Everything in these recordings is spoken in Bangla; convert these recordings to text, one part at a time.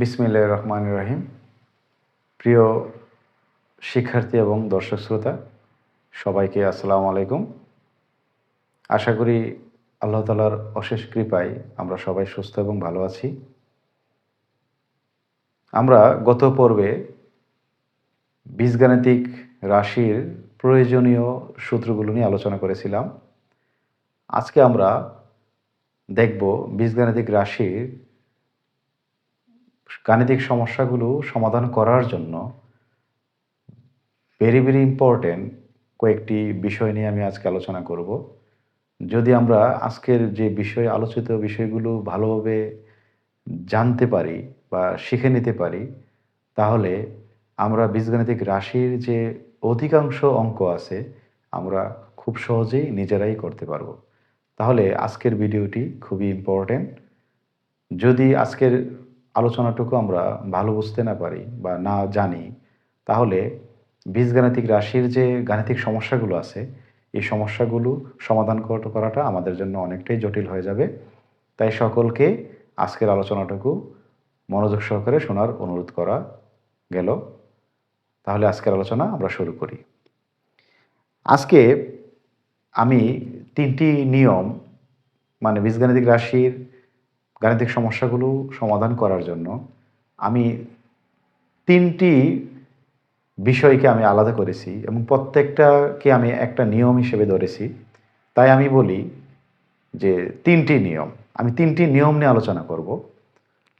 বিসমিল্লাহ রহমান রহিম। প্রিয় শিক্ষার্থী এবং দর্শক শ্রোতা, সবাইকে আসসালামু আলাইকুম। আশা করি আল্লাহ তালার অশেষ কৃপায় আমরা সবাই সুস্থ এবং ভালো আছি। আমরা গত পর্বে বীজগাণিতিক রাশির প্রয়োজনীয় সূত্রগুলো নিয়ে আলোচনা করেছিলাম। আজকে আমরা দেখব বীজগাণিতিক রাশির গাণিতিক সমস্যাগুলো সমাধান করার জন্য ভেরি ভেরি ইম্পর্টেন্ট কয়েকটি বিষয় নিয়ে আমি আজকে আলোচনা করব। যদি আমরা আজকের যে বিষয়, আলোচিত বিষয়গুলো ভালোভাবে জানতে পারি বা শিখে নিতে পারি, তাহলে আমরা বীজগাণিতিক রাশির যে অধিকাংশ অঙ্ক আছে, আমরা খুব সহজেই নিজেরাই করতে পারব। তাহলে আজকের ভিডিওটি খুবই ইম্পর্টেন্ট যদি আজকের আলোচনাটুকু আমরা ভালো বুঝতে না পারি বা না জানি, তাহলে বীজগাণিতিক রাশির যে গাণিতিক সমস্যাগুলো আছে, এই সমস্যাগুলো সমাধান করাটা আমাদের জন্য অনেকটাই জটিল হয়ে যাবে। তাই সকলকে আজকের আলোচনাটুকু মনোযোগ সহকারে শোনার অনুরোধ করা গেল। তাহলে আজকের আলোচনা আমরা শুরু করি। আজকে আমি তিনটি নিয়ম মানে বীজগাণিতিক রাশির গাণিতিক সমস্যাগুলো সমাধান করার জন্য আমি তিনটি বিষয়কে আমি আলাদা করেছি এবং প্রত্যেকটাকে আমি একটা নিয়ম হিসেবে ধরেছি। তাই আমি বলি যে তিনটি নিয়ম। আমি তিনটি নিয়ম নিয়ে আলোচনা করব।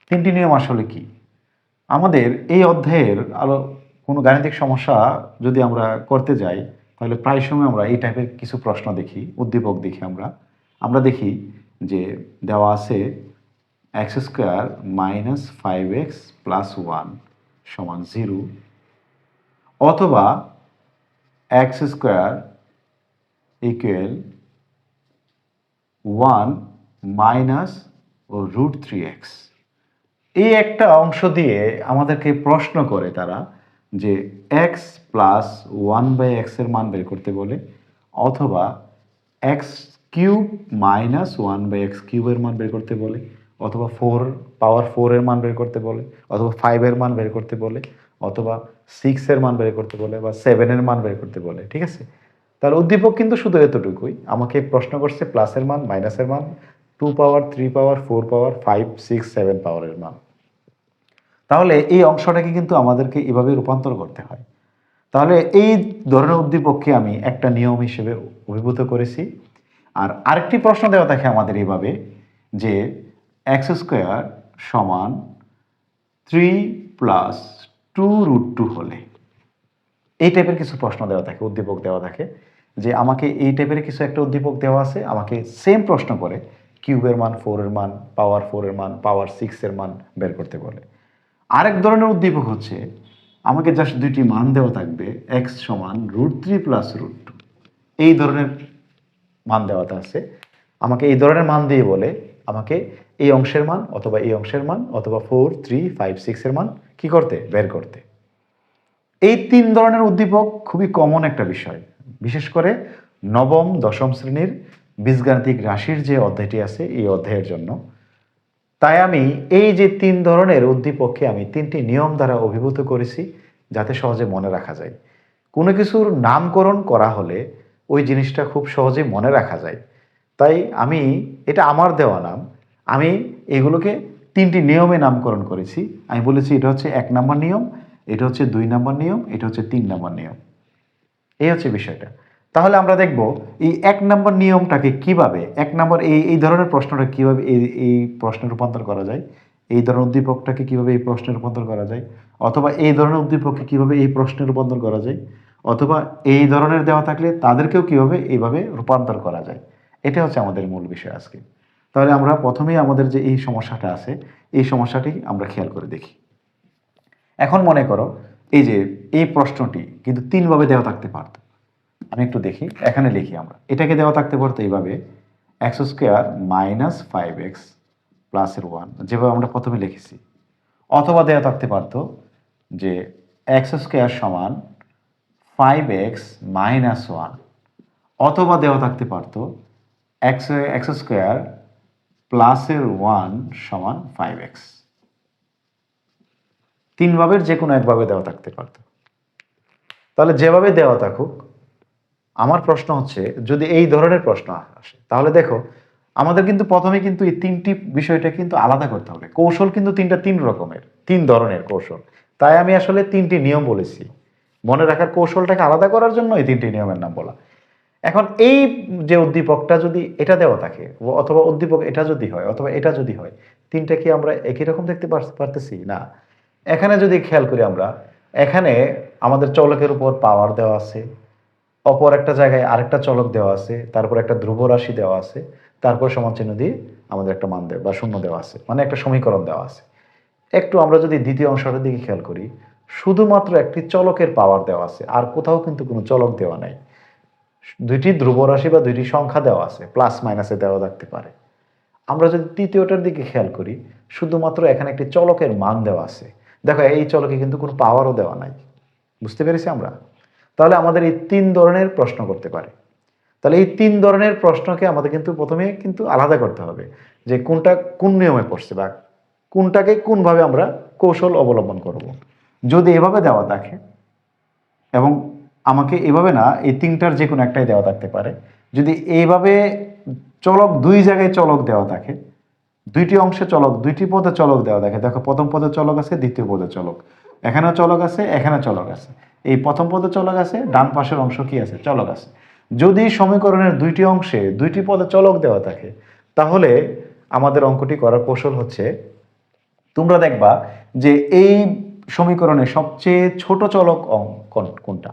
তিনটি নিয়ম আসলে কি? আমাদের এই অধ্যায়ের আলো কোনো গাণিতিক সমস্যা যদি আমরা করতে যাই, তাহলে প্রায় সময় আমরা এই টাইপের কিছু প্রশ্ন দেখি, উদ্দীপক দেখি আমরা। আমরা দেখি যে দেওয়া আছে x square minus five x plus one সমান জিরো। অথবা x square equal one minus ও রুট থ্রি এক্স। এই একটা অংশ দিয়ে আমাদেরকে প্রশ্ন করে তারা যে এক্স প্লাস ওয়ান বাই এক্সের মান বের করতে বলে, অথবা x cube minus one by x কিউবের মান বের করতে বলে। অথবা ফোর পাওয়ার ফোরের মান বের করতে বলে, অথবা ফাইভের মান বের করতে বলে, অথবা সিক্সের মান বের করতে বলে, বা সেভেনের মান বের করতে বলে, ঠিক আছে? তাহলে উদ্দীপক কিন্তু শুধু এতটুকুই। আমাকে প্রশ্ন করছে প্লাসের মান মাইনাসের মান two power three power four power five six seven পাওয়ারের মান। তাহলে এই অংশটাকে কিন্তু আমাদেরকে এভাবে রূপান্তর করতে হয়। তাহলে এই ধরনের উদ্দীপককে আমি একটা নিয়ম হিসেবে অভিভূত করেছি। আর আরেকটি প্রশ্ন দেওয়া থাকে আমাদের এইভাবে যে এক্স স্কোয়ার সমান three plus two root two হলে। এই টাইপের কিছু প্রশ্ন দেওয়া থাকে, উদ্দীপক দেওয়া থাকে, যে আমাকে এই টাইপের কিছু একটা উদ্দীপক দেওয়া আছে, আমাকে সেম প্রশ্ন করে কিউবের মান ফোরের মান পাওয়ার ফোরের মান পাওয়ার সিক্সের মান বের করতে বলে। আরেক ধরনের উদ্দীপক হচ্ছে, আমাকে জাস্ট দুইটি মান দেওয়া থাকবে এক্স সমান root three plus root two এই ধরনের মান দেওয়াতে আছে। আমাকে এই ধরনের মান দিয়ে বলে, আমাকে এই অংশের মান অথবা এই অংশের মান অথবা ফোর থ্রি ফাইভ সিক্সের মান কি করতে? বের করতে। এই তিন ধরনের উদ্দীপক খুবই কমন একটা বিষয়। বিশেষ করে নবম, দশম শ্রেণির বীজগাণিতিক রাশির যে অধ্যায়টি আছে এই অধ্যায়ের জন্য। তাই আমি এই যে তিন ধরনের উদ্দীপককে আমি তিনটি নিয়ম দ্বারা অভিভূত করেছি যাতে সহজে মনে রাখা যায়। কোনো কিছুর নামকরণ করা হলে ওই জিনিসটা খুব সহজে মনে রাখা যায়। তাই আমি এটা আমার দেওয়া নাম আমি এগুলোকে তিনটি নিয়মে নামকরণ করেছি। আমি বলেছি এটা হচ্ছে এক নম্বর নিয়ম, এটা হচ্ছে দুই নম্বর নিয়ম, এটা হচ্ছে তিন নম্বর নিয়ম। এই হচ্ছে বিষয়টা। তাহলে আমরা দেখব এই এক নম্বর নিয়মটাকে কীভাবে, এক নম্বর এই এই ধরনের প্রশ্নটা কীভাবে এই এই প্রশ্নে রূপান্তর করা যায়, এই ধরনের উদ্দীপকটাকে কীভাবে এই প্রশ্নে রূপান্তর করা যায়, অথবা এই ধরনের উদ্দীপককে কীভাবে এই প্রশ্নে রূপান্তর করা যায়, অথবা এই ধরনের দেওয়া থাকলে তাদেরকেও কীভাবে এইভাবে রূপান্তর করা যায়। এটা হচ্ছে আমাদের মূল বিষয় আজকে। তাহলে আমরা প্রথমেই আমাদের যে এই সমস্যাটা আছে, এই সমস্যাটি আমরা খেয়াল করে দেখি। এখন মনে করো, এই যে, এই প্রশ্নটি কিন্তু তিনভাবে দেওয়া থাকতে পারত। আমি একটু দেখি, এখানে লিখি আমরা। এটাকে দেওয়া থাকতে পারতো এইভাবে x square minus five x প্লাসের ওয়ান যেভাবে আমরা প্রথমে লিখেছি। অথবা দেওয়া থাকতে পারতো যে এক্স স্কোয়ার সমান ফাইভ এক্স মাইনাস ওয়ান অথবা দেওয়া থাকতে পারতো এক্স এক্স স্কোয়ার প্লাসের ওয়ান সমান ফাইভ এক্স। তিন ভাবের যে কোনো একভাবে দেওয়া থাকতে পারতো। তাহলে যেভাবে দেওয়া থাকুক, আমার প্রশ্ন হচ্ছে, যদি এই ধরনের প্রশ্ন আসে, তাহলে দেখো, আমাদের কিন্তু প্রথমে কিন্তু এই তিনটি বিষয়টা কিন্তু আলাদা করতে হবে। কৌশল কিন্তু তিনটা তিন রকমের, তিন ধরনের কৌশল। তাই আমি আসলে তিনটি নিয়ম বলেছি। মনে রাখার কৌশলটাকে আলাদা করার জন্য এই তিনটি নিয়মের নাম বলা। এখন এই যে উদ্দীপকটা যদি এটা দেওয়া থাকে, অথবা উদ্দীপক এটা যদি হয়, অথবা এটা যদি হয়, তিনটা কি আমরা একই রকম দেখতে পার- পারতেছি? না। এখানে যদি খেয়াল করি আমরা, এখানে আমাদের চলকের উপর পাওয়ার দেওয়া আছে, অপর একটা জায়গায় আরেকটা চলক দেওয়া আছে, তারপর একটা ধ্রুব রাশি দেওয়া আছে, তারপর সমান চিহ্ন দিয়ে আমাদের একটা মান দেওয়া বা শূন্য দেওয়া আছে মানে একটা সমীকরণ দেওয়া আছে। একটু আমরা যদি দ্বিতীয় অংশটার দিকে খেয়াল করি, শুধুমাত্র একটি চলকের পাওয়ার দেওয়া আছে, আর কোথাও কিন্তু কোনো চলক দেওয়া নাই। দুইটি ধ্রুব রাশি বা দুইটি সংখ্যা দেওয়া আছে প্লাস মাইনাসে দেওয়া থাকতে পারে। আমরা যদি তৃতীয়টার দিকে খেয়াল করি, শুধুমাত্র এখানে একটি চলকের মান দেওয়া আছে। দেখো, এই চলকে কিন্তু কোনো পাওয়ারও দেওয়া নাই। বুঝতে পেরেছি আমরা? তাহলে আমাদের এই তিন ধরনের প্রশ্ন করতে পারে। তাহলে এই তিন ধরনের প্রশ্নকে আমাদের কিন্তু প্রথমে কিন্তু আলাদা করতে হবে যে কোনটা কোন নিয়মে পড়ছে বা কোনটাকে কোনভাবে আমরা কৌশল অবলম্বন করব। যদি এভাবে দেওয়া থাকে এবং আমাকে এভাবে না এই তিনটার যে কোনো একটাই দেওয়া থাকতে পারে। যদি এইভাবে চলক দুই জায়গায় চলক দেওয়া থাকে, দুইটি অংশে চলক, দুইটি পদে চলক দেওয়া থাকে। দেখো, প্রথম পদে চলক আছে, দ্বিতীয় পদে চলক। এখানেও চলক আছে এখানে চলক আছে। এই প্রথম পদে চলক আছে, ডান পাশের অংশ কি আছে? চলক আছে। যদি সমীকরণের দুইটি অংশে দুইটি পদে চলক দেওয়া থাকে, তাহলে আমাদের অঙ্কটি করার কৌশল হচ্ছে, তোমরা দেখবা যে এই সমীকরণে সবচেয়ে ছোট চলক অঙ্ক কোন- কোনটা?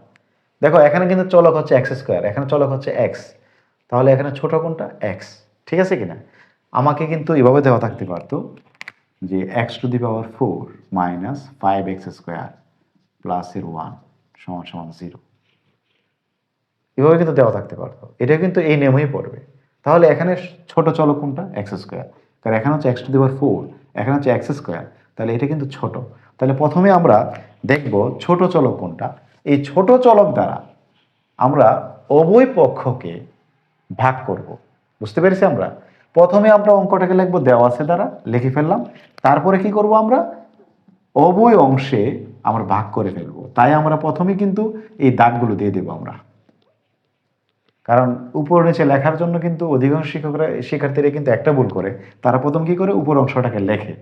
দেখো, এখানে কিন্তু চলক হচ্ছে এক্স স্কোয়ার এখানে চলক হচ্ছে এক্স তাহলে এখানে ছোট কোনটা এক্স ঠিক আছে কিনা? আমাকে কিন্তু এভাবে দেওয়া থাকতে পারতো যে x to the power four minus five x square প্লাসের ওয়ান সমান সমান জিরো এভাবে কিন্তু দেওয়া থাকতে পারতো। এটা কিন্তু এই নিয়মেই পড়বে। তাহলে এখানে ছোট চলক কোনটা এক্স স্কোয়ার কারণ এখানে হচ্ছে x to the power four এখানে হচ্ছে এক্স স্কোয়ার তাহলে এটা কিন্তু ছোট। তাহলে প্রথমে আমরা দেখব ছোট চলক কোনটা এই ছোট চলক দ্বারা আমরা উভয় পক্ষকে ভাগ করব। বুঝতে পেরেছি আমরা? প্রথমে আমরা অঙ্কটাকে লিখব দেওয়া আছে দ্বারা, লিখে ফেললাম। তারপরে কি করব আমরা? উভয় অংশে আমরা ভাগ করে ফেলব। তাই আমরা প্রথমে কিন্তু এই দাগগুলো দিয়ে দেবো আমরা। কারণ উপর নিচে লেখার জন্য কিন্তু অধিকাংশ শিক্ষকরা, শিক্ষার্থীরা কিন্তু একটা ভুল করে। তারা প্রথম কি করে? উপর অংশটাকে লেখে।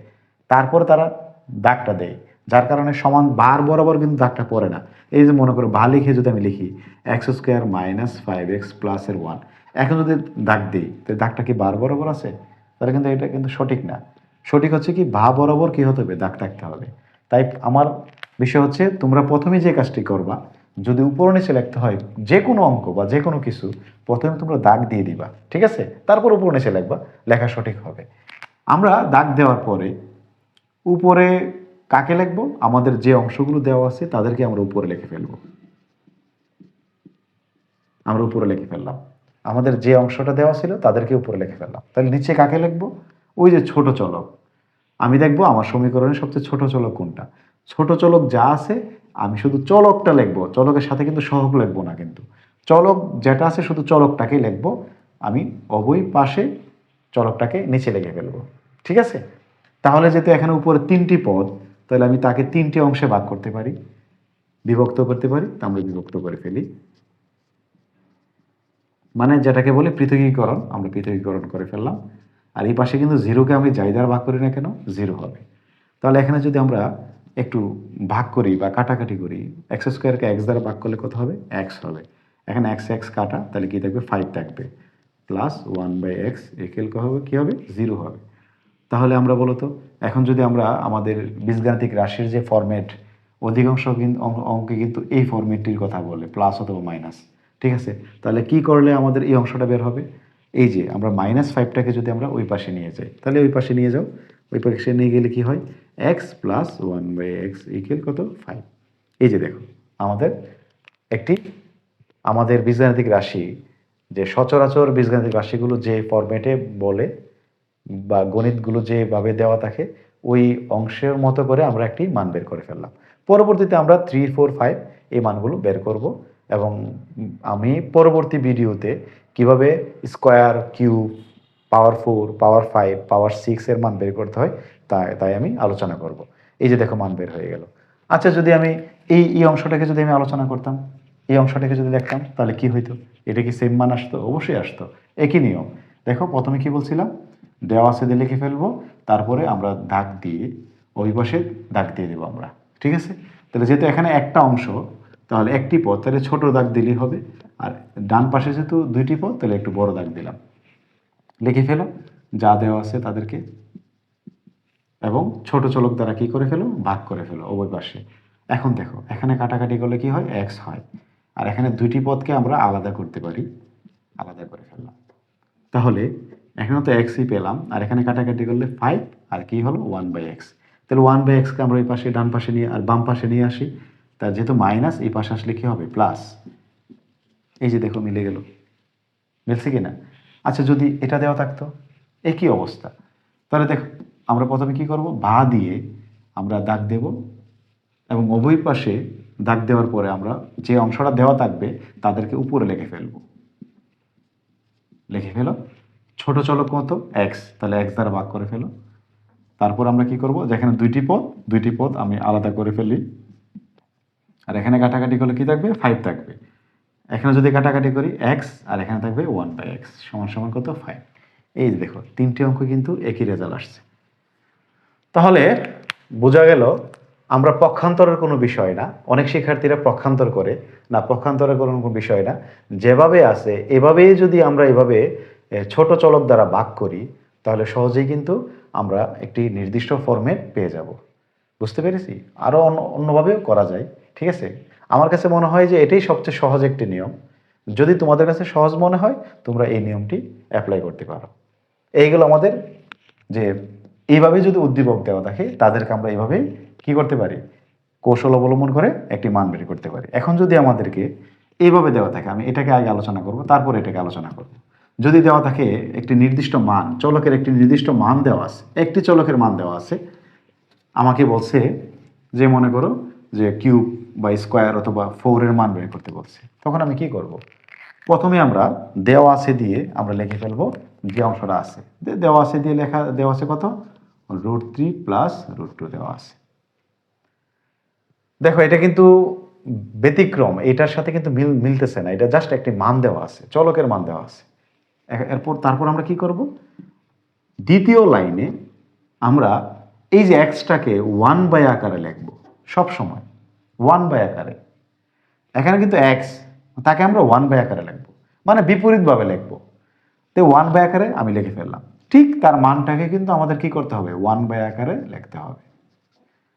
তারপর তারা দাগটা দেয়। যার কারণে সমান বার বরাবর কিন্তু দাগটা পড়ে না। এই যে মনে করো বা লিখে যদি আমি লিখি x square minus five x প্লাসের ওয়ান এখন যদি দাগ দিই, তো দাগটা কি বার বরাবর আছে? তাহলে কিন্তু এটা কিন্তু সঠিক না। সঠিক হচ্ছে কি ভা বরাবর কি হতে হবে? দাগ থাকতে হবে। তাই আমার বিষয় হচ্ছে, তোমরা প্রথমে যে কাজটি করবা, যদি উপর নিচে লিখতে হয় যে কোনো অঙ্ক বা যে কোনো কিছু, প্রথমে তোমরা দাগ দিয়ে দিবা, ঠিক আছে? তারপর উপর নিচে লিখবা, লেখা সঠিক হবে। আমরা দাগ দেওয়ার পরে উপরে কাকে লিখব? আমাদের যে অংশগুলো দেওয়া আছে তাদেরকে আমরা উপরে লিখে ফেলব। আমরা উপরে লিখে ফেললাম। আমাদের যে অংশটা দেওয়া ছিল তাদেরকে উপরে লিখে ফেললাম। তাহলে নিচে কাকে লিখব? ওই যে ছোট চলক। আমি দেখব আমার সমীকরণের সবচেয়ে ছোট চলক কোনটা? ছোট চলক যা আছে, আমি শুধু চলকটা লিখব। চলকের সাথে কিন্তু সহগ লিখব না কিন্তু। চলক যেটা আছে শুধু চলকটাকেই লিখব। আমি অবৈ পাশে চলকটাকে নিচে লিখে ফেলব। ঠিক আছে? তাহলে যেহেতু এখানে উপরে তিনটি পদ তাহলে আমি তাকে তিনটি অংশে ভাগ করতে পারি। বিভক্ত করতে পারি, তা আমরা বিভক্ত করে ফেলি। মানে যেটাকে বলে পৃথকীকরণ, আমরা পৃথকীকরণ করে ফেললাম। আর এই পাশে কিন্তু জিরোকে আমি দ্বারা ভাগ করি না কেন? জিরো হবে। তাহলে এখানে যদি আমরা একটু ভাগ করি বা কাটাকাটি করি, এক্স স্কোয়ারকে এক্স দ্বারা ভাগ করলে কত হবে? এক্স হবে। এখানে এক্স এক্স কাটা, তাহলে কি থাকবে? ফাইভ থাকবে। প্লাস ওয়ান বাই এক্স একেল হবে, কী হবে? জিরো হবে। তাহলে আমরা বলতো এখন যদি আমরা আমাদের বীজগাণিতিক রাশির যে ফরম্যাট অধিকাংশ অঙ্ক- কিন্তু এই ফরম্যাটটির কথা বলে প্লাস অথবা মাইনাস ঠিক আছে? তাহলে কি করলে আমাদের এই অংশটা বের হবে? এই যে, আমরা মাইনাস ফাইভটাকে যদি আমরা ওই পাশে নিয়ে যাই, তাহলে ওই পাশে নিয়ে যাও, ওই পাশে নিয়ে গেলে কি হয়? X plus one by x equal কত? ফাইভ এই যে দেখো, আমাদের একটি, আমাদের বীজগাণিতিক রাশি, যে সচরাচর বীজগাণিতিক রাশিগুলো যে ফরম্যাটে বলে বা গণিতগুলো যেভাবে দেওয়া থাকে, ওই অংশের মতো করে আমরা একটি মান বের করে ফেললাম। পরবর্তীতে আমরা থ্রি ফোর ফাইভ এই মানগুলো বের করব এবং আমি পরবর্তী ভিডিওতে কীভাবে square cube power four power five power six এর মান বের করতে হয় তাই তাই আমি আলোচনা করব। এই যে দেখো মান বের হয়ে গেল। আচ্ছা যদি আমি এই এই অংশটাকে যদি আমি আলোচনা করতাম, এই অংশটাকে যদি দেখতাম, তাহলে কি হইতো? এটা কি সেম মান আসতো? অবশ্যই আসতো। একই নিয়ম। দেখো, প্রথমে কি বলছিলাম? দেওয়া আছে দিয়ে লিখে ফেলব, তারপরে আমরা দাগ দিয়ে, ওই পাশে দাগ দিয়ে দেবো আমরা, ঠিক আছে? তাহলে যেহেতু এখানে একটা অংশ, তাহলে একটি পথ তাহলে ছোট দাগ দিলেই হবে, আর ডান পাশে যেহেতু দুইটি পথ তাহলে একটু বড় দাগ দিলাম। লিখে ফেলো, যা দেওয়া আছে তাদেরকে, এবং ছোট চলক দ্বারা কি করে ফেলো? ভাগ করে ফেলো, উভয় পাশে। এখন দেখো, এখানে কাটাকাটি করলে কি হয়? এক্স হয়। আর এখানে দুইটি পদকে আমরা আলাদা করতে পারি, আলাদা করে ফেললাম। তাহলে এখানে তো এক্সই পেলাম, আর এখানে কাটাকাটি করলে ফাইভ আর কি হলো? ওয়ান বাই এক্স তাহলে ওয়ান বাই এক্সকে আমরা এই পাশে, ডান পাশে নিয়ে, আর বাম পাশে নিয়ে আসি। তার যেহেতু মাইনাস এই পাশে আসলে কী হবে? প্লাস এই যে দেখো, মিলে গেল। মিলছে কি না আচ্ছা যদি এটা দেওয়া থাকতো, একই অবস্থা। তাহলে দেখো, আমরা প্রথমে কি করব? বা দিয়ে আমরা দাগ দেব, এবং উভয় পাশে দাগ দেওয়ার পরে আমরা যে অংশটা দেওয়া থাকবে, তাদেরকে উপরে লিখে ফেলব। লিখে ফেলো। ছোট চলক কত এক্স তাহলে এক্স দ্বারা ভাগ করে ফেলো। তারপর আমরা কি করব? যেখানে দুইটি পদ দুইটি পদ আমি আলাদা করে ফেলি। আর এখানে কাটাকাটি করলে কি থাকবে? ফাইভ থাকবে। এখানে যদি কাটাকাটি করি এক্স আর এখানে থাকবে ওয়ান বাই এক্স সমান সমান কত? ফাইভ এই যে দেখো, তিনটি অঙ্ক কিন্তু একই রেজাল্ট আসছে। তাহলে বোঝা গেল, আমরা পক্ষান্তরের কোনো বিষয় না। অনেক শিক্ষার্থীরা পক্ষান্তর করে। না, পক্ষান্তরের কোনো বিষয় না। যেভাবে আছে, এভাবেই যদি আমরা এভাবে ছোট চলক দ্বারা ভাগ করি, তাহলে সহজেই কিন্তু আমরা একটি নির্দিষ্ট ফর্মেট পেয়ে যাব। বুঝতে পেরেছি? আরও অন্য, অন্যভাবেও করা যায়, ঠিক আছে? আমার কাছে মনে হয় যে এটাই সবচেয়ে সহজ একটি নিয়ম। যদি তোমাদের কাছে সহজ মনে হয়, তোমরা এই নিয়মটি অ্যাপ্লাই করতে পারো। এইগুলো আমাদের যে এইভাবে যদি উদ্দীপক দেওয়া থাকে, তাদেরকে আমরা এইভাবেই কি করতে পারি? কৌশল অবলম্বন করে একটি মান বের করতে পারি। এখন যদি আমাদেরকে এইভাবে দেওয়া থাকে, আমি এটাকে আগে আলোচনা করব, তারপর এটাকে আলোচনা করব। যদি দেওয়া থাকে একটি নির্দিষ্ট মান, চলকের একটি নির্দিষ্ট মান দেওয়া আছে, একটি চলকের মান দেওয়া আছে, আমাকে বলছে যে মনে করো যে কিউব বা স্কোয়ার অথবা ফোরের মান বের করতে বলছে। তখন আমি কি করব? প্রথমে আমরা দেওয়া আছে দিয়ে আমরা লিখে ফেলব যে অংশটা আছে। দেওয়া আছে দিয়ে লেখা, দেওয়া আছে কত? Root three plus root two দেওয়া আছে। দেখো, এটা কিন্তু ব্যতিক্রম, এটার সাথে কিন্তু মিল মিলতেছে না, এটা জাস্ট একটি মান দেওয়া আছে, চলকের মান দেওয়া আছে। এরপর তারপর আমরা কি করব? দ্বিতীয় লাইনে আমরা এই যে এক্সটাকে ওয়ান বাই আকারে লিখব, সব সময় ওয়ান বাই আকারে। এখানে কিন্তু এক্স তাকে আমরা ওয়ান বাই আকারে লিখব মানে বিপরীতভাবে লিখব। তো ওয়ান বাই আকারে আমি লিখে ফেললাম। ঠিক তার মানটাকে কিন্তু আমাদের কি করতে হবে? ওয়ান বাই আকারে লিখতে হবে।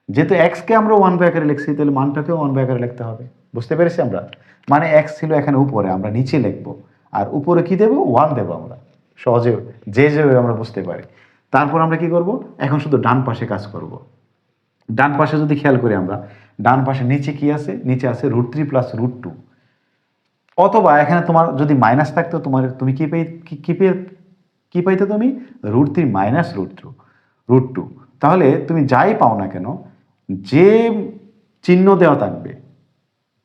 যেহেতু এক্সকে আমরা ওয়ান বাই আকারে লিখছি, তাহলে মানটাকেও ওয়ান বাই আকারে লিখতে হবে। বুঝতে পেরেছি আমরা? মানে এক্স ছিল এখানে উপরে, আমরা নিচে লিখব। আর উপরে কি দেবো? ওয়ান দেবো আমরা। সহজে যে যেভাবে আমরা বুঝতে পারি। তারপর আমরা কি করব? এখন শুধু ডান পাশে কাজ করব। ডান পাশে যদি খেয়াল করি আমরা, ডান পাশে নিচে কি আছে? নিচে আছে root three plus root two অথবা এখানে তোমার যদি মাইনাস থাকতো, তোমার তুমি কি পেয়ে কি- পেয়ে কি পাইতে তুমি? Root three minus root two root two তাহলে তুমি যাই পাও না কেন, যে চিহ্ন দেওয়া থাকবে,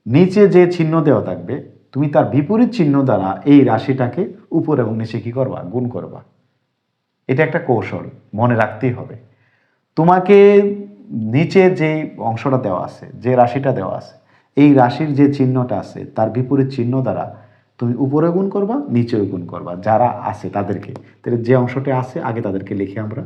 নিচে যে চিহ্ন দেওয়া থাকবে তুমি তার বিপরীত চিহ্ন দ্বারা এই রাশিটাকে উপর এবং নিচে কি করবা? গুণ করবা। এটা একটা কৌশল, মনে রাখতেই হবে। তোমাকে নিচে যে অংশটা দেওয়া আছে, যে রাশিটা দেওয়া আছে, এই রাশির যে চিহ্নটা আছে, তার বিপরীত চিহ্ন দ্বারা তুমি উপরে গুণ করবা, নিচেও গুণ করবা, যারা আছে তাদেরকে। তাহলে যে অংশটা আছে, আগে তাদেরকে লিখে আমরা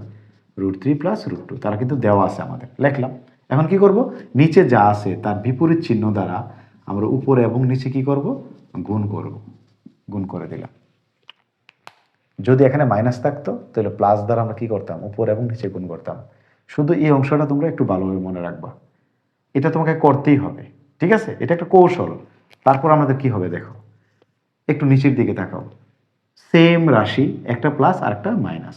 root three plus root two তারা কিন্তু দেওয়া আছে আমাদের। লিখলাম। এখন কি করব? নিচে যা আছে, তার বিপরীত চিহ্ন দ্বারা আমরা উপরে এবং নিচে কি করব? গুণ করব, গুণ করে দিলাম। যদি এখানে মাইনাস থাকতো, তাহলে প্লাস দ্বারা আমরা কি করতাম? উপর এবং নিচে গুণ করতাম। শুধু এই অংশটা তোমরা একটু ভালোভাবে মনে রাখবা। এটা তোমাকে করতেই হবে, ঠিক আছে? এটা একটা কৌশল। তারপর আমাদের কি হবে দেখো? একটু নিচের দিকে তাকাও। সেম রাশি, একটা প্লাস আর একটা মাইনাস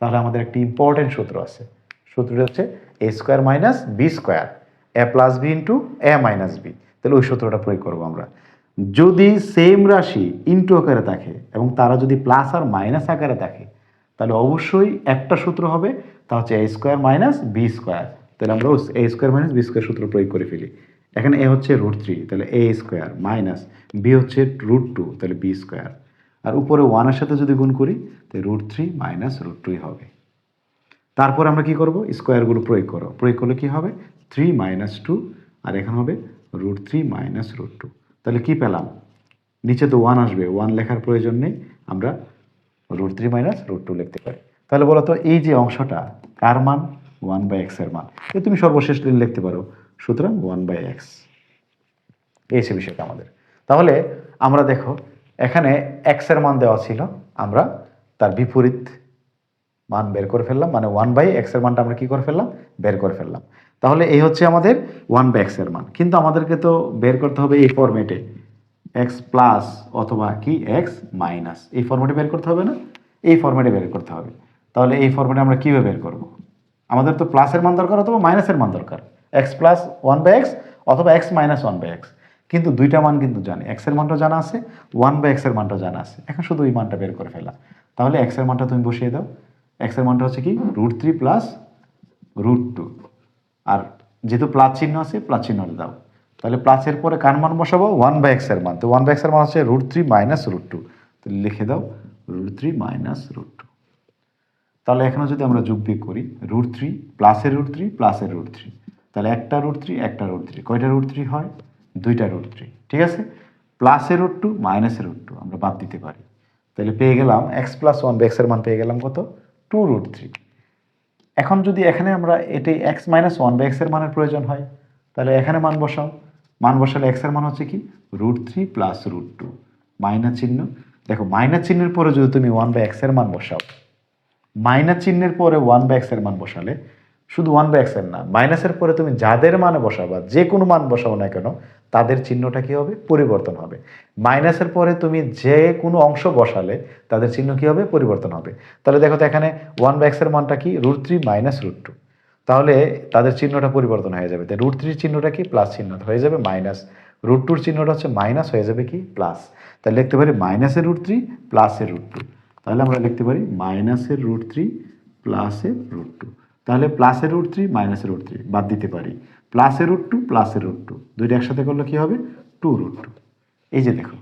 তাহলে আমাদের একটি ইম্পর্টেন্ট সূত্র আছে। সূত্রটি হচ্ছে A square minus B square A plus B into A minus B তাহলে ওই সূত্রটা প্রয়োগ করব আমরা। যদি সেম রাশি ইন্টু আকারে থাকে এবং তারা যদি প্লাস আর মাইনাস আকারে থাকে, তাহলে অবশ্যই একটা সূত্র হবে, তা হচ্ছে A square minus B square তাহলে আমরা A square minus B square সূত্র প্রয়োগ করে ফেলি। এখানে এ হচ্ছে রুট থ্রি তাহলে এ স্কোয়ার মাইনাস বি হচ্ছে রুট টু তাহলে বি স্কোয়ার আর উপরে ওয়ানের সাথে যদি গুণ করি, তাহলে রুট থ্রি মাইনাস রুট টুই হবে। তারপর আমরা কি করব? স্কোয়ারগুলো প্রয়োগ করো। প্রয়োগ করলে কি হবে? থ্রি মাইনাস টু আর এখানে হবে root three minus root two তাহলে কি পেলাম? নিচে তো ওয়ান আসবে ওয়ান লেখার প্রয়োজন নেই, আমরা root three minus root two লিখতে পারি। তাহলে বলো তো, এই যে অংশটা, কার মান? ওয়ান বাই এক্সের মান। এ তুমি সর্বশেষ দিন লিখতে পারো, সুতরাং ওয়ান বাই এক্স এই সে বিষয়টা আমাদের। তাহলে আমরা দেখো, এখানে এক্সের মান দেওয়া ছিল, আমরা তার বিপরীত মান বের করে ফেললাম মানে ওয়ান বাই এক্সের মানটা আমরা কি করে ফেললাম? বের করে ফেললাম। তাহলে এই হচ্ছে আমাদের ওয়ান বাই এক্সের মান। কিন্তু আমাদেরকে তো বের করতে হবে এই ফরম্যাটে এক্স প্লাস অথবা কি? এক্স মাইনাস এই ফরম্যাটে বের করতে হবে না? এই ফরম্যাটে বের করতে হবে। তাহলে এই ফরম্যাটে আমরা কীভাবে বের করব? আমাদের তো প্লাসের মান দরকার অথবা মাইনাসের মান দরকার। X plus one by x অথবা x minus one by x কিন্তু দুইটা মান কিন্তু জানি। এক্সের মানটা জানা আছে ওয়ান বাই এক্সের মানটা জানা আছে। এখন শুধু এই মানটা বের করে ফেলা। তাহলে এক্সের মানটা তুমি বসিয়ে দাও। এক্সের মানটা হচ্ছে কি? Root three plus root two আর যেহেতু প্লাস চিহ্ন আছে, প্লাস চিহ্ন দাও। তাহলে প্লাসের পরে কার মান বসাবো? ওয়ান বাই এক্সের মান। তো ওয়ান বাই এক্সের মান হচ্ছে root three minus root two তো লিখে দাও root three minus root two তাহলে এখানে যদি আমরা যোগ বিয়োগ করি রুট থ্রি প্লাসের রুট থ্রি প্লাসের রুট থ্রি তাহলে একটা রুট থ্রি একটা রুট থ্রি কয়টা রুট থ্রি হয়? দুইটা রুট থ্রি ঠিক আছে? প্লাসের রুট টু মাইনাসের রুট টু আমরা বাদ দিতে পারি। তাহলে পেয়ে গেলাম এক্স প্লাস ওয়ান বাই এক্সের মান পেয়ে গেলাম কত? টু রুট থ্রি এখন যদি এখানে আমরা এটি এক্স মাইনাস ওয়ান বা এক্সের মানের প্রয়োজন হয়, তাহলে এখানে মান বসাও। মান বসালে এক্সের মান হচ্ছে কি? Root three plus root two minus চিহ্ন। দেখো মাইনাস চিহ্নের পরে যদি তুমি ওয়ান বা এক্সের মান বসাও মাইনাস চিহ্নের পরে ওয়ান বা এক্সের মান বসালে শুধু ওয়ান বাই এক্সের না মাইনাসের পরে তুমি যাদের মানে বসাবা, যে কোনো মান বসাও না কেন, তাদের চিহ্নটা কি হবে? পরিবর্তন হবে। মাইনাসের পরে তুমি যে কোনো অংশ বসালে, তাদের চিহ্ন কি হবে? পরিবর্তন হবে। তাহলে দেখো তো এখানে ওয়ান বাই এক্সের মানটা কি? Root three minus root two তাহলে তাদের চিহ্নটা পরিবর্তন হয়ে যাবে। তাই রুট থ্রির চিহ্নটা কি? প্লাস চিহ্ন হয়ে যাবে মাইনাস রুট টুর চিহ্নটা হচ্ছে মাইনাস হয়ে যাবে কি? প্লাস তাহলে লিখতে পারি মাইনাসের রুট থ্রি প্লাসের রুট টু তাহলে আমরা লিখতে পারি মাইনাসের রুট থ্রি প্লাসের রুট টু তাহলে প্লাসের রুট থ্রি মাইনাসের রুট থ্রি বাদ দিতে পারি। প্লাসের রুট টু প্লাসের রুট টু দুইটা একসাথে করলে কী হবে? টু রুট টু এই যে দেখো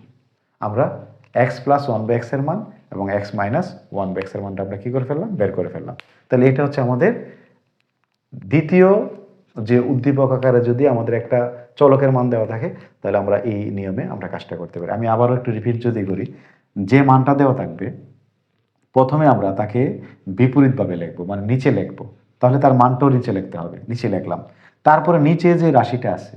আমরা এক্স প্লাস ওয়ান বাই এক্সের মান এবং এক্স মাইনাস ওয়ান বাই এক্সের মানটা আমরা কী করে ফেললাম? বের করে ফেললাম। তাহলে এটা হচ্ছে আমাদের দ্বিতীয় যে উদ্দীপক আকারে যদি আমাদের একটা চলকের মান দেওয়া থাকে, তাহলে আমরা এই নিয়মে আমরা কাজটা করতে পারি। আমি আবারও একটু রিপিট যদি করি, যে মানটা দেওয়া থাকবে, প্রথমে আমরা তাকে বিপরীতভাবে লিখব মানে নিচে লিখব। তাহলে তার মানটাও নিচে লিখতে হবে, নিচে লিখলাম। তারপরে নিচে যে রাশিটা আছে,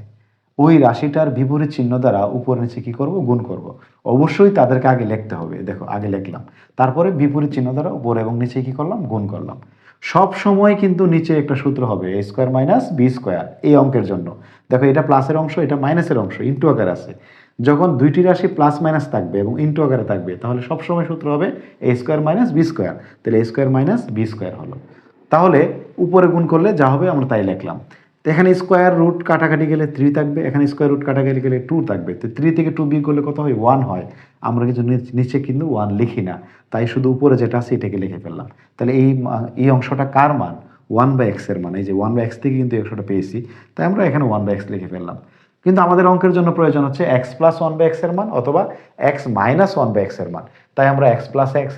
ওই রাশিটার বিপরীত চিহ্ন দ্বারা উপর নিচে কি করব? গুণ করব। অবশ্যই তাদেরকে আগে লিখতে হবে, দেখো, আগে লিখলাম। তারপরে বিপরীত চিহ্ন দ্বারা উপর এবং নিচে কি করলাম? গুণ করলাম। সব সময় কিন্তু নিচে একটা সূত্র হবে A square minus B square এই অঙ্কের জন্য। দেখো, এটা প্লাসের অংশ, এটা মাইনাসের অংশ ইন্টু আকার আছে। যখন দুইটি রাশি প্লাস মাইনাস থাকবে এবং ইন্টু আকারে থাকবে, তাহলে সবসময় সূত্র হবে A square minus B square তাহলে A square minus B square হলো। তাহলে উপরে গুণ করলে যা হবে আমরা তাই লিখলাম। তো এখানে স্কোয়ার রুট কাটাকাটি গেলে থ্রি থাকবে, এখানে স্কোয়ার রুট কাটাকাটি গেলে টু থাকবে। তো থ্রি থেকে টু বিয়োগ করলে কত হয়? ওয়ান হয়। আমরা কিছু নিচ- কিন্তু ওয়ান লিখি না। তাই শুধু উপরে যেটা আছে এটাকে লিখে ফেললাম। তাহলে এই এই অংশটা কার মান? ওয়ান বাই এক্সের মান। এই যে ওয়ান বাই এক্স থেকে কিন্তু এই অংশটা পেয়েছি। তাই আমরা এখানে ওয়ান বাই এক্স লিখে ফেললাম। কিন্তু আমাদের অঙ্কের জন্য প্রয়োজন হচ্ছে এক্স প্লাস ওয়ান বাই এক্সের মান অথবা এক্স মাইনাস ওয়ান বাই এক্সের মান। তাই আমরা x plus x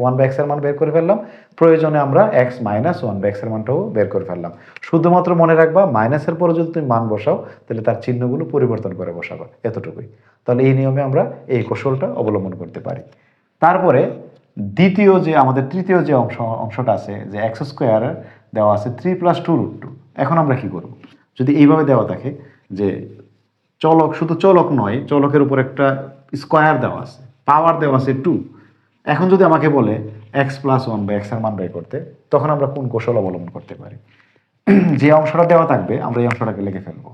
one by এক্সের মান বের করে ফেললাম। প্রয়োজনে আমরা এক্স মাইনাস ওয়ান বাই এক্সের মানটাও বের করে ফেললাম। শুধুমাত্র মনে রাখবা মাইনাসের পরে যদি তুমি মান বসাও, তাহলে তার চিহ্নগুলো পরিবর্তন করে বসাবো, এতটুকুই। তাহলে এই নিয়মে আমরা এই কৌশলটা অবলম্বন করতে পারি। তারপরে দ্বিতীয় যে, আমাদের তৃতীয় যে অংশ, অংশটা আছে, যে এক্স স্কোয়ার দেওয়া আছে three plus two root two এখন আমরা কি করব? যদি এইভাবে দেওয়া থাকে, যে চলক শুধু চলক নয়, চলকের উপর একটা স্কোয়ার দেওয়া আছে। পাওয়ার দেওয়া আছে টু এখন যদি আমাকে বলে এক্স প্লাস ওয়ান বা এক্সের মান বের করতে, তখন আমরা কোন কৌশল অবলম্বন করতে পারি? যে অংশটা দেওয়া থাকবে, আমরা এই অংশটাকে লিখে ফেলব।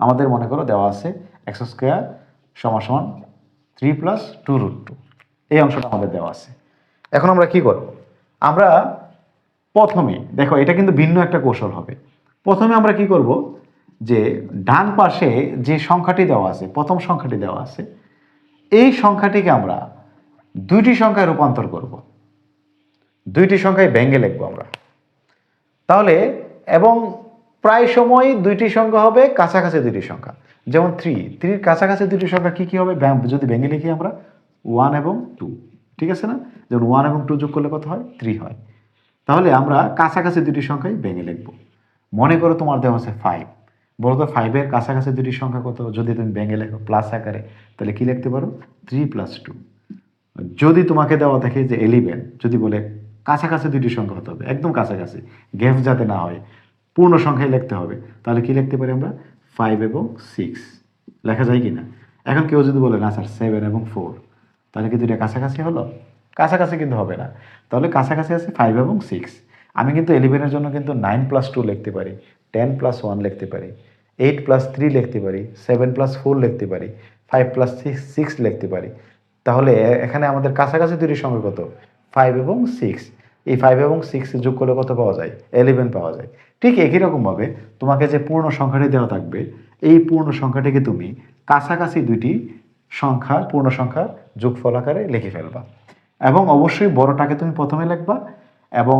আমাদের মনে করো দেওয়া আছে এক্স স্কোয়ার সমান three plus two root two এই অংশটা আমাদের দেওয়া আছে। এখন আমরা কি করব? আমরা প্রথমে, দেখো, এটা কিন্তু ভিন্ন একটা কৌশল হবে। প্রথমে আমরা কি করব? যে ডান পাশে যে সংখ্যাটি দেওয়া আছে, প্রথম সংখ্যাটি দেওয়া আছে এই সংখ্যাটিকে আমরা দুইটি সংখ্যায় রূপান্তর করব। দুইটি সংখ্যায় ব্যঙ্গে লিখব আমরা। তাহলে, এবং প্রায় সময় দুইটি সংখ্যা হবে কাছাকাছি দুইটি সংখ্যা। যেমন থ্রি থ্রির কাছাকাছি দুইটি সংখ্যা কী কী হবে? যদি ভেঙে লিখি আমরা ওয়ান এবং টু ঠিক আছে না? যেমন ওয়ান এবং টু যোগ করলে কত হয়? থ্রি হয়। তাহলে আমরা কাছাকাছি দুটি সংখ্যাই ভেঙে লিখব। মনে করো তোমার দেওয়া আছে ফাইভ বলো তো ফাইভের কাছাকাছি দুটি সংখ্যা কত? যদি তুমি ব্যাঙ্গে লেখো প্লাস আকারে, তাহলে কি লিখতে পারো? থ্রি প্লাস টু যদি তোমাকে দেওয়া থাকে যে এলিভেন যদি বলে কাছাকাছি দুটি সংখ্যা হতে হবে, একদম কাছাকাছি গ্যাপ যাতে না হয়, পূর্ণ সংখ্যায় লিখতে হবে, তাহলে কি লিখতে পারি আমরা? ফাইভ এবং সিক্স লেখা যায় কি না এখন কেউ যদি বলে, না স্যার সেভেন এবং ফোর তাহলে কি দুটা কাছাকাছি হলো? কাছাকাছি কিন্তু হবে না। তাহলে কাছাকাছি আছে ফাইভ এবং সিক্স আমি কিন্তু এলিভেনের জন্য কিন্তু নাইন প্লাস টু লিখতে পারি। টেন প্লাস ওয়ান লিখতে পারি, এইট প্লাস থ্রি লিখতে পারি, সেভেন প্লাস ফোর লিখতে পারি, ফাইভ প্লাস সিক্স সিক্স লিখতে পারি। তাহলে এখানে আমাদের কাছাকাছি দুটি সংখ্যা কত? ফাইভ এবং সিক্স। এই ফাইভ এবং সিক্স যোগ করলে কত পাওয়া যায়? এলেভেন পাওয়া যায়। ঠিক একই রকমভাবে তোমাকে যে পূর্ণ সংখ্যাটি দেওয়া থাকবে, এই পূর্ণ সংখ্যাটিকে তুমি কাছাকাছি দুইটি সংখ্যা পূর্ণ সংখ্যার যোগফল আকারে লিখে ফেলবা। এবং অবশ্যই বড়টাকে তুমি প্রথমে লিখবা এবং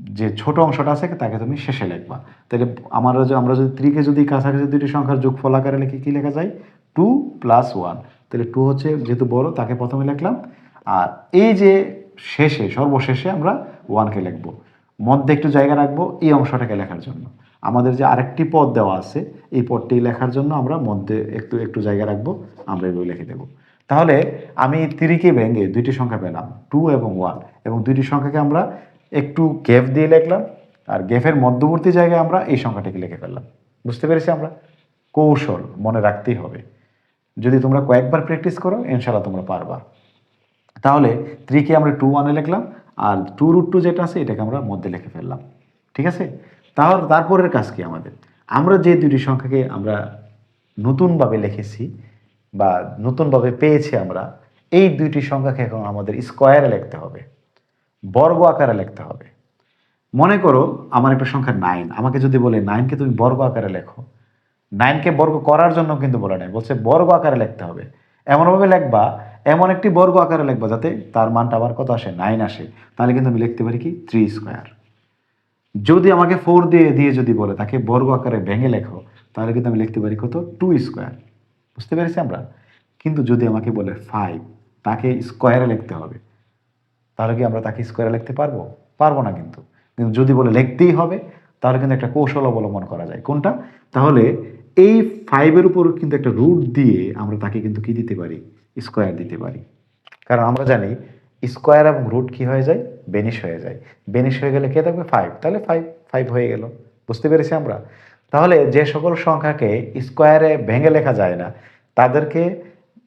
যে ছোট অংশটা আছে, তাকে তুমি শেষে লিখবা। তাহলে আমরা যে, আমরা যদি ত্রিকে যদি কাছাকাছি দুটি সংখ্যার যোগফল আকারে লিখি, কী লেখা যায়? Two plus one. তাহলে টু হচ্ছে যেহেতু বড়, তাকে প্রথমে লিখলাম। আর এই যে শেষে, সর্বশেষে আমরা ওয়ানকে লিখব। মধ্যে একটু জায়গা রাখব এই অংশটাকে লেখার জন্য। আমাদের যে আরেকটি পদ দেওয়া আছে, এই পদটি লেখার জন্য আমরা মধ্যে একটু একটু জায়গা রাখব, আমরা এগুলো লিখে দেবো। তাহলে আমি তিরিকে ভেঙে দুইটি সংখ্যা পেলাম, টু এবং ওয়ান। এবং দুইটি সংখ্যাকে আমরা একটু গ্যাপ দিয়ে লিখলাম আর গ্যাপের মধ্যবর্তী জায়গায় আমরা এই সংখ্যাটিকে লিখে ফেললাম। বুঝতে পেরেছি আমরা? কৌশল মনে রাখতেই হবে। যদি তোমরা কয়েকবার প্র্যাকটিস করো ইনশাল্লাহ তোমরা পারবা। তাহলে থ্রিকে আমরা টু ওয়ানে লিখলাম আর টু রুট টু যেটা আছে, এটাকে আমরা মধ্যে লিখে ফেললাম। ঠিক আছে? তাহলে তারপরের কাজ কি আমাদের? আমরা যে দুটি সংখ্যাকে আমরা নতুনভাবে লিখেছি বা নতুনভাবে পেয়েছি আমরা, এই দুইটি সংখ্যাকে এখন আমাদের স্কোয়ারে লিখতে হবে। বর্গ আকারে লিখতে হবে। মনে করো আমার একটা সংখ্যা নাইন আমাকে যদি বলে নাইনকে তুমি বর্গ আকারে লেখো নাইনকে বর্গ করার জন্য কিন্তু বলে নাই, বলছে বর্গ আকারে লিখতে হবে। এমনভাবে লেখবা, এমন একটি বর্গ আকারে লিখবা যাতে তার মানটা আবার কত আসে? নাইন আসে। তাহলে কিন্তু আমি লিখতে পারি কি? থ্রি স্কোয়ার যদি আমাকে ফোর দিয়ে দিয়ে যদি বলে তাকে বর্গ আকারে ভেঙে লেখো, তাহলে কিন্তু আমি লিখতে পারি কত? টু স্কোয়ার বুঝতে পেরেছি আমরা? কিন্তু যদি আমাকে বলে ফাইভ তাকে স্কোয়ারে লিখতে হবে। তাহলে কি আমরা তাকে স্কোয়ারে লিখতে পারব? পারব না কিন্তু। কিন্তু যদি বলে লিখতেই হবে, তাহলে কিন্তু একটা কৌশল অবলম্বন করা যায়। কোনটা? তাহলে এই ফাইভের উপর কিন্তু একটা রুট দিয়ে আমরা তাকে কিন্তু কি দিতে পারি? স্কোয়ার দিতে পারি। কারণ আমরা জানি স্কোয়ার এবং রুট কি হয়ে যায়? বেনিশ হয়ে যায়। বেনিশ হয়ে গেলে কে থাকবে? ফাইভ তাহলে ফাইভ ফাইভ হয়ে গেল। বুঝতে পেরেছি আমরা? তাহলে যে সকল সংখ্যাকে স্কোয়ারে ভেঙে লেখা যায় না, তাদেরকে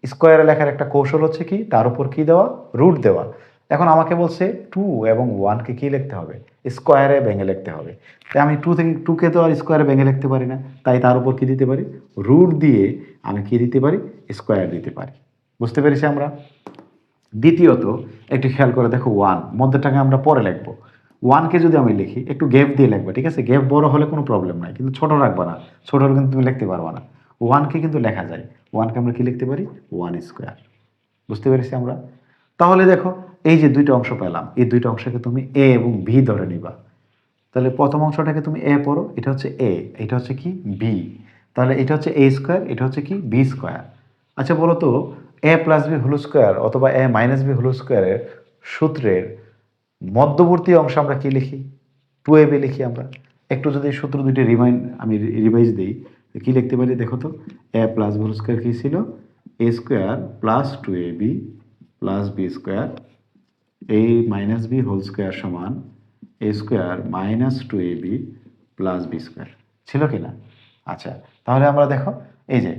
স্কোয়ারে লেখার একটা কৌশল হচ্ছে কি? তার উপর কি দেওয়া? রুট দেওয়া। এখন আমাকে বলছে টু এবং ওয়ানকে কী লিখতে হবে? স্কোয়ারে ভেঙে লিখতে হবে। তাই আমি টু থেকে টুকে তো আর স্কোয়ারে ভেঙে লিখতে পারি না। তাই তার উপর কী দিতে পারি? রুট দিয়ে আমি কী দিতে পারি? স্কোয়ার দিতে পারি। বুঝতে পেরেছি আমরা? দ্বিতীয়ত, একটু খেয়াল করে দেখো ওয়ান মধ্যেটাকে আমরা পরে লিখব। ওয়ানকে যদি আমি লিখি, একটু গ্যাপ দিয়ে লিখব, ঠিক আছে? গ্যাপ বড় হলে কোনো প্রবলেম নাই, কিন্তু ছোট রাখবা না। ছোট হলে কিন্তু তুমি লিখতে পারবা না। ওয়ানকে কিন্তু লেখা যায়। ওয়ানকে আমরা কী লিখতে পারি? ওয়ান স্কোয়ার বুঝতে পেরেছি আমরা? তাহলে দেখো এই যে দুইটা অংশ পেলাম, এই দুইটা অংশকে তুমি এ এবং বি ধরে নিবা। তাহলে প্রথম অংশটাকে তুমি এ পড়ো, এটা হচ্ছে এ এটা হচ্ছে কি? বি তাহলে এটা হচ্ছে এ স্কোয়ার এটা হচ্ছে কি? বি স্কোয়ার আচ্ছা বলো তো A plus B whole square অথবা এ মাইনাস বি হোল স্কোয়ারের সূত্রের মধ্যবর্তী অংশ আমরা কি লিখি? টু এ বি লিখি আমরা। একটু যদি সূত্র দুটি রিমাইন্ড আমি রিভাইজ দিই, কি লিখতে পারি দেখো তো? A plus B whole square কী ছিল? A square plus two A B plus B square A minus B whole square সমান A square minus two A B plus B square ছিল কি না? আচ্ছা তাহলে আমরা দেখো, এই যে,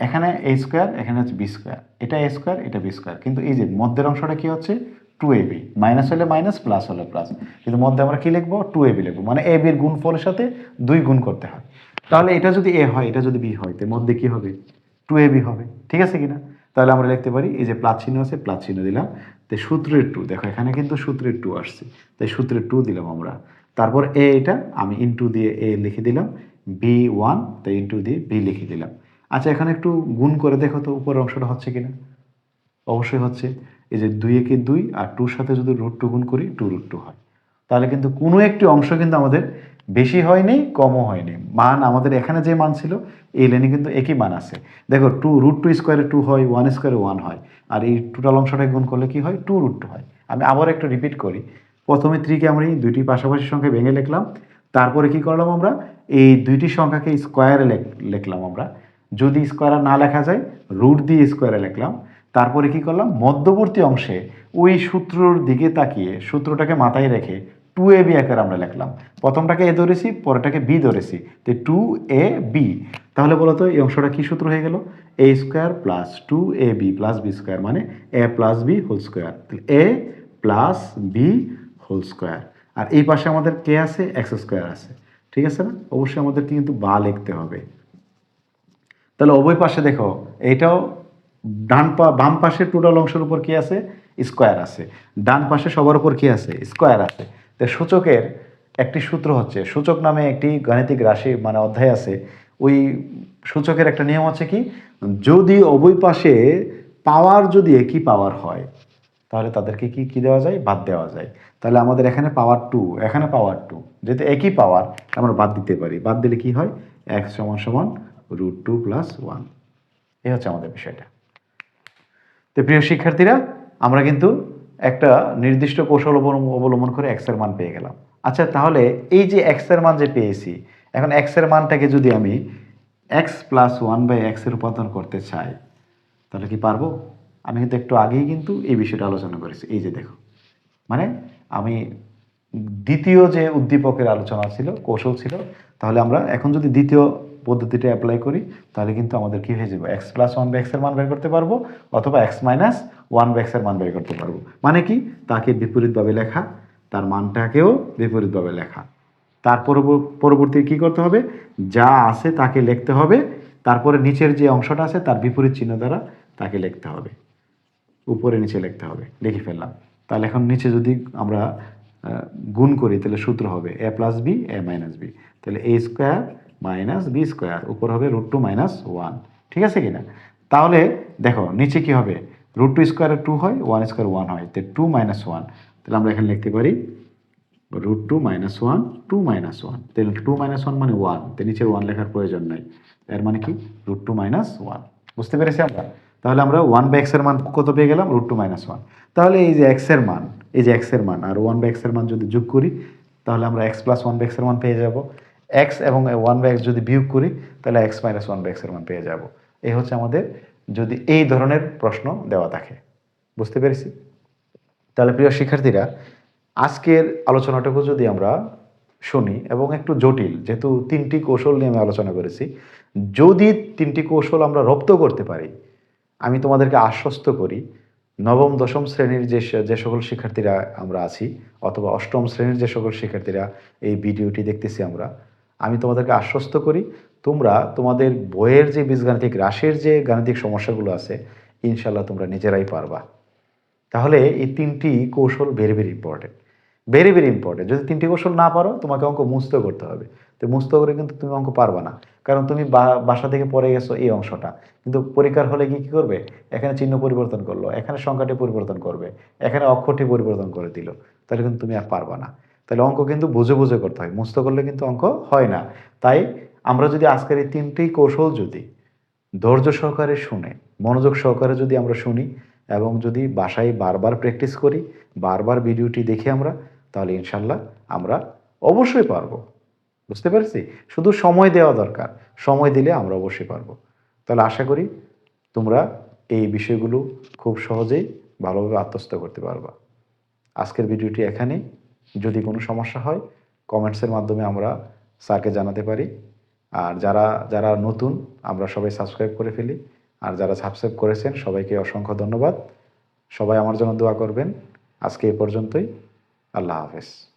এখানে এ স্কোয়ার এখানে হচ্ছে বি স্কোয়ার এটা এ স্কোয়ার এটা বি স্কোয়ার কিন্তু এই যে, মধ্যের অংশটা কি হচ্ছে? টু এ বি মাইনাস হলে মাইনাস প্লাস হলে প্লাস কিন্তু মধ্যে আমরা কি লিখব? টু এ বি লিখব। মানে এ বির গুণ ফলের সাথে দুই গুণ করতে হয়। তাহলে এটা যদি এ হয়, এটা যদি বি হয়, তো মধ্যে কি হবে? টু এ বি হবে। ঠিক আছে কিনা তাহলে আমরা লিখতে পারি, এই যে প্লাস চিহ্ন আছে প্লাস চিহ্ন দিলাম। তাই সূত্রের টু দেখো এখানে কিন্তু সূত্রের টু আসছে। তাই সূত্রের টু দিলাম আমরা। তারপর এ এটা আমি ইনটু দিয়ে এ লিখে দিলাম বি ওয়ান তাই ইনটু দিয়ে বি লিখে দিলাম। আচ্ছা এখানে একটু গুণ করে দেখো তো উপরের অংশটা হচ্ছে কিনা। অবশ্যই হচ্ছে। এই যে দুই একে দুই আর টুর সাথে যদি রুট টু গুণ করি টু রুট টু হয়। তাহলে কিন্তু কোনো একটি অংশ কিন্তু আমাদের বেশি হয়নি, কমও হয়নি। মান আমাদের এখানে যে মান ছিল, এই লেনে কিন্তু একই মান আছে। দেখো টু রুট টু স্কোয়ারে টু হয় ওয়ান স্কোয়ারে ওয়ান হয়। আর এই টোটাল অংশটাকে গুণ করলে কি হয়? টু রুট টু হয়। আমি আবার একটু রিপিট করি। প্রথমে থ্রিকে আমরা এই দুইটি পাশাপাশি সংখ্যায় ভেঙে লিখলাম। তারপরে কি করলাম আমরা? এই দুইটি সংখ্যাকে স্কোয়ারে লিখলাম আমরা। যদি স্কোয়ারে না লেখা যায় রুট দিয়ে স্কোয়ারে লিখলাম। তারপরে কি করলাম? মধ্যবর্তী অংশে ওই সূত্রর দিকে তাকিয়ে, সূত্রটাকে মাথায় রেখে টু এ বি আকারে আমরা লিখলাম। প্রথমটাকে এ ধরেছি, পরেরটাকে বি ধরেছি। তো টু এ বি তাহলে বলো তো এই অংশটা কি সূত্র হয়ে গেল? A square plus two A B plus B square মানে A plus B whole square A plus B whole square আর এই পাশে আমাদের কে আছে? এক্স স্কোয়ার আছে। ঠিক আছে না? অবশ্যই আমাদেরকে কিন্তু বা লিখতে হবে। তাহলে উভয় পাশে দেখো এইটাও ডান পা, বাম পাশের টোটাল অংশের উপর কি আছে? স্কোয়ার আছে। ডান পাশে সবার উপর কি আছে? স্কোয়ার আছে। তো সূচকের একটি সূত্র হচ্ছে, সূচক নামে একটি গাণিতিক রাশি মানে অধ্যায় আছে। ওই সূচকের একটা নিয়ম আছে কি? যদি উভয় পাশে পাওয়ার যদি একই পাওয়ার হয়, তাহলে তাদেরকে কি কি দেওয়া যায়? বাদ দেওয়া যায়। তাহলে আমাদের এখানে পাওয়ার টু, এখানে পাওয়ার টু। যেহেতু একই পাওয়ার, আমরা বাদ দিতে পারি। বাদ দিলে কি হয়? এক সমান সমান রুট টু প্লাস ওয়ান। এই হচ্ছে আমাদের বিষয়টা। তো প্রিয় শিক্ষার্থীরা, আমরা কিন্তু একটা নির্দিষ্ট কৌশল অবলম্ব- অবলম্বন করে এক্সের মান পেয়ে গেলাম। আচ্ছা তাহলে এই যে এক্সের মান যে পেয়েছি, এখন এক্সের মানটাকে যদি আমি এক্স প্লাস ওয়ান বাই এক্সে রূপান্তর করতে চাই, তাহলে কি পারব? আমি কিন্তু একটু আগেই কিন্তু এই বিষয়টা আলোচনা করেছি। এই যে দেখো মানে আমি দ্বিতীয় যে উদ্দীপকের আলোচনা ছিল, কৌশল ছিল, তাহলে আমরা এখন যদি দ্বিতীয় পদ্ধতিটা অ্যাপ্লাই করি, তাহলে কিন্তু আমাদের কি হয়ে যাবে? এক্স প্লাস ওয়ান বাই এক্সের মান বের করতে পারব অথবা এক্স মাইনাস ওয়ান বাই এক্সের মান বের করতে পারব। মানে কি? তাকে বিপরীতভাবে লেখা, তার মানটাকেও বিপরীতভাবে লেখা। তার পরব- পরবর্তী কি করতে হবে? যা আছে তাকে লিখতে হবে, তারপরে নিচের যে অংশটা আছে তার বিপরীত চিহ্ন দ্বারা তাকে লিখতে হবে। উপরে নিচে লিখতে হবে, লিখে ফেললাম। তাহলে এখন নিচে যদি আমরা গুণ করি, তাহলে সূত্র হবে A plus B A minus B তাহলে A square minus B square উপর হবে রুট টু মাইনাস ওয়ান। ঠিক আছে কি না তাহলে দেখো, নিচে কি হবে? রুট টু স্কোয়ারে টু হয়, ওয়ান স্কোয়ার ওয়ান হয়। তো টু মাইনাস ওয়ান। তাহলে আমরা এখানে লিখতে পারি root two minus one, two minus one. তাহলে টু মাইনাস ওয়ান মানে ওয়ান। তো নিচে ওয়ান লেখার প্রয়োজন নাই। এর মানে কি? Root two minus one. বুঝতে পেরেছি আমরা? তাহলে আমরা ওয়ান বাই এক্সের মান কত পেয়ে গেলাম? Root two minus one. তাহলে এই যে এক্সের মান, এই যে এক্সের মান, আর ওয়ান বাই এক্সের মান যদি যোগ করি, তাহলে আমরা এক্স প্লাস ওয়ান বাই এক্সের মান পেয়ে যাব। এক্স এবং ওয়ান বাই এক্স যদি বিয়োগ করি, তাহলে এক্স মাইনাস ওয়ান বাই এক্সের মান পেয়ে যাব। এই হচ্ছে আমাদের যদি এই ধরনের প্রশ্ন দেওয়া থাকে। বুঝতে পেরেছি? তাহলে প্রিয় শিক্ষার্থীরা, আজকের আলোচনাটুকু যদি আমরা শুনি এবং একটু জটিল, যেহেতু তিনটি কৌশল নিয়ে আমি আলোচনা করেছি, যদি তিনটি কৌশল আমরা রপ্ত করতে পারি, আমি তোমাদেরকে আশ্বস্ত করি, নবম, দশম শ্রেণির যে যে সকল শিক্ষার্থীরা আমরা আছি, অথবা অষ্টম শ্রেণির যে সকল শিক্ষার্থীরা এই ভিডিওটি দেখতেছি আমরা আমি তোমাদেরকে আশ্বস্ত করি, তোমরা তোমাদের বইয়ের যে বীজগাণিতিক রাশির যে গাণিতিক সমস্যাগুলো আছে ইনশাল্লাহ তোমরা নিজেরাই পারবা। তাহলে এই তিনটি কৌশল very very important very very important যদি তিনটি কৌশল না পারো, তোমাকে অঙ্ক মুস্ত করতে হবে। তো মুস্ত করে কিন্তু তুমি অঙ্ক পারবা না। কারণ তুমি বাসা থেকে পড়ে গেছো এই অংশটা। কিন্তু পরীক্ষার হলে কি কী করবে? এখানে চিহ্ন পরিবর্তন করল, এখানে সংখ্যাটি পরিবর্তন করবে, এখানে অক্ষরটি পরিবর্তন করে দিল। তাহলে কিন্তু তুমি আর পারবা না। তাহলে অঙ্ক কিন্তু বুঝে বুঝে করতে হয়। মুস্ত করলে কিন্তু অঙ্ক হয় না। তাই আমরা যদি আজকের এই তিনটি কৌশল যদি ধৈর্য সহকারে শুনে, মনোযোগ সহকারে যদি আমরা শুনি এবং যদি বাসায় বারবার প্র্যাকটিস করি, বারবার ভিডিওটি দেখি আমরা, তাহলে ইনশাল্লাহ আমরা অবশ্যই পারব। বুঝতে পারছি? শুধু সময় দেওয়া দরকার। সময় দিলে আমরা অবশ্যই পারব। তাহলে আশা করি তোমরা এই বিষয়গুলো খুব সহজেই ভালোভাবে আত্মস্থ করতে পারবা। আজকের ভিডিওটি এখানেই। যদি কোনো সমস্যা হয় কমেন্টসের মাধ্যমে আমরা স্যারকে জানাতে পারি। আর যারা যারা নতুন, আমরা সবাই সাবস্ক্রাইব করে ফেলি। আর যারা সাবস্ক্রাইব করেছেন, সবাইকে অসংখ্য ধন্যবাদ। সবাই আমার জন্য দোয়া করবেন। আজকে এ পর্যন্তই। আল্লাহ হাফেজ।